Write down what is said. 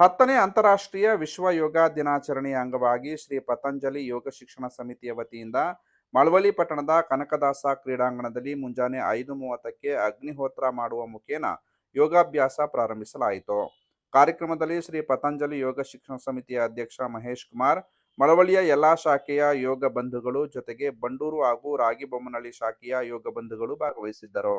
ಹತ್ತನೇ ಅಂತಾರಾಷ್ಟ್ರೀಯ ವಿಶ್ವ ಯೋಗ ದಿನಾಚರಣೆಯ ಅಂಗವಾಗಿ ಶ್ರೀ ಪತಂಜಲಿ ಯೋಗ ಶಿಕ್ಷಣ ಸಮಿತಿಯ ವತಿಯಿಂದ ಮಳವಳ್ಳಿ ಪಟ್ಟಣದ ಕನಕದಾಸ ಕ್ರೀಡಾಂಗಣದಲ್ಲಿ ಮುಂಜಾನೆ ಐದು ಮೂವತ್ತಕ್ಕೆ ಅಗ್ನಿಹೋತ್ರ ಮಾಡುವ ಮುಖೇನ ಯೋಗಾಭ್ಯಾಸ ಪ್ರಾರಂಭಿಸಲಾಯಿತು. ಕಾರ್ಯಕ್ರಮದಲ್ಲಿ ಶ್ರೀ ಪತಂಜಲಿ ಯೋಗ ಶಿಕ್ಷಣ ಸಮಿತಿಯ ಅಧ್ಯಕ್ಷ ಮಹೇಶ್ ಕುಮಾರ್, ಮಳವಳ್ಳಿಯ ಎಲ್ಲಾ ಶಾಖೆಯ ಯೋಗ ಬಂಧುಗಳು ಜೊತೆಗೆ ಬಂಡೂರು ಹಾಗೂ ರಾಗಿಬೊಮ್ಮನಹಳ್ಳಿ ಶಾಖೆಯ ಯೋಗ ಬಂಧುಗಳು ಭಾಗವಹಿಸಿದ್ದರು.